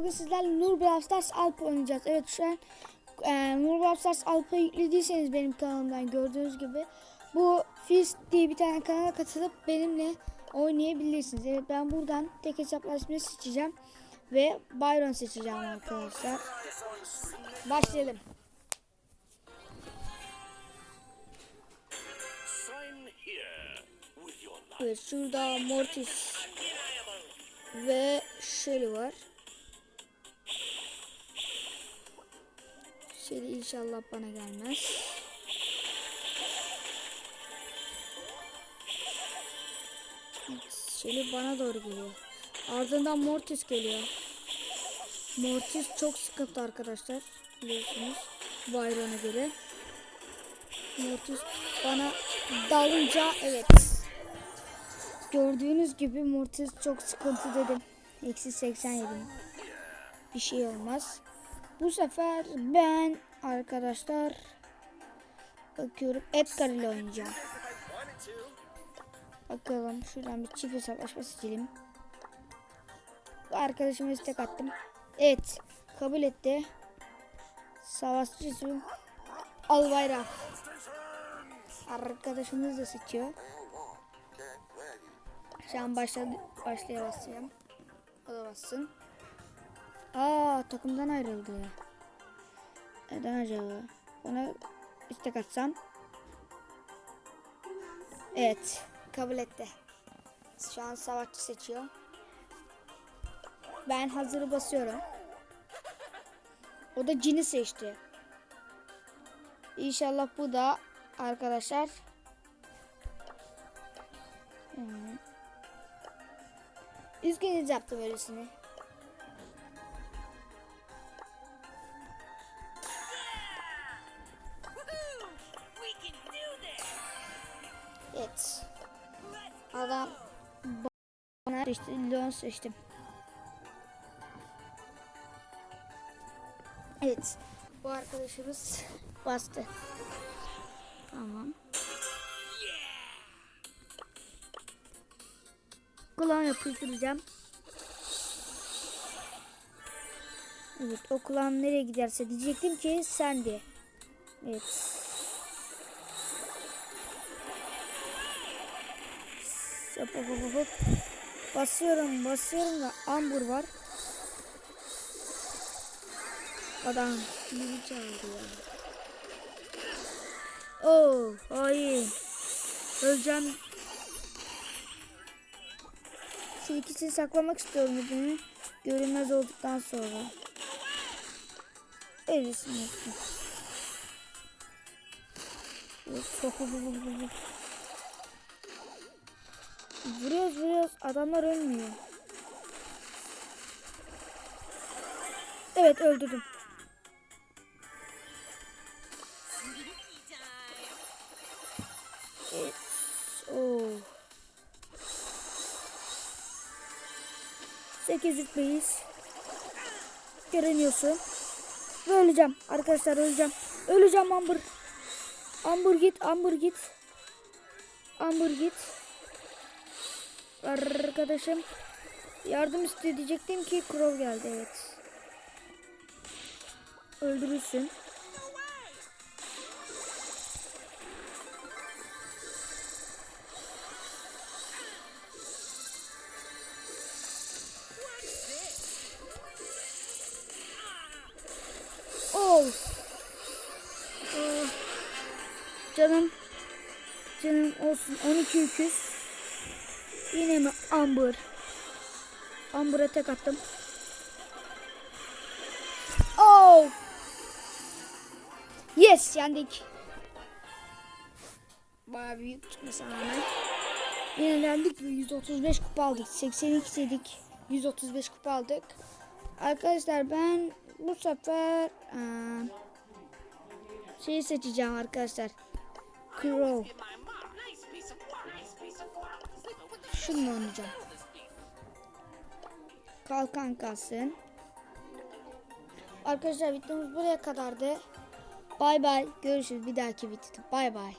bugün sizlerle Nur Brawl Stars Alp oynayacağız. Evet şu an e, Nur Brawl Stars Alp'ı yüklediyseniz benim kanalımdan gördüğünüz gibi bu Fizz diye bir tane kanala katılıp benimle oynayabilirsiniz. Evet ben buradan tek hesaplaşmayı seçeceğim ve Byron seçeceğim arkadaşlar. Başlayalım. Evet şurada Mortis ve Shelly var. Shelly inşallah bana gelmez. Shelly bana doğru geliyor. Ardından Mortis geliyor. Mortis çok sıkıntı arkadaşlar. Biliyorsunuz. Byron'a göre. Mortis bana dalınca evet. Gördüğünüz gibi Mortis çok sıkıntı dedim. Eksi 87. Bir şey olmaz. Bu sefer ben arkadaşlar bakıyorum Edgar ile oynayacağım. Bakalım şuradan bir çift hesaplaşma seçelim. Arkadaşıma istek attım. Evet kabul etti. Savaşçı al bayrak. Arkadaşımız da seçiyor. Şu an başladı, başlaya basacağım. Aa takımdan ayrıldı. Neden acaba? Ona istek atsam. Evet. Kabul etti. Şu an savaşçı seçiyor. Ben hazırı basıyorum. O da cini seçti. İnşallah bu da arkadaşlar Hmm. Üzgünüz yaptım öylesini. Evet. Adam bana seçti. Leon seçtim. Evet. Bu arkadaşımız bastı. Tamam. Kulağını yapıştıracağım. Evet o nereye giderse diyecektim ki sen de. Evet. Hop hop hop hop. Basıyorum basıyorum da Amber var. Adam kimi çaldı ya. Oo hayır. Öleceğim. Şu ikisini saklamak istiyorum ödümü. Görünmez olduktan sonra. Evet, hop hop hop hop hop. Vuruyoruz vuruyoruz. Adamlar ölmüyor. Evet öldürdüm. Oo. 8 rütbeyiz. Görünüyorsun. Ve öleceğim. Arkadaşlar öleceğim. Öleceğim Amber. Amber git. Amber git. Amber git. Arkadaşım yardım iste diyecektim ki Crow geldi evet. Öldürürsün. Oh. Oh. Canım. Canım olsun 12 öküz. Yine mi Amber? Amber'a tek attım. Oh! Yes yendik. Bayağı büyük çıkmasına rağmen. Yenilendik ve 135 kupa aldık. 82 dedik. 135 kupa aldık. Arkadaşlar ben bu sefer aa, şeyi seçeceğim arkadaşlar. Crow. Şununla oynayacağım. Kalkan kalsın. Arkadaşlar videomuz buraya kadardı. Bay bay. Görüşürüz bir dahaki videoda. Bay bay.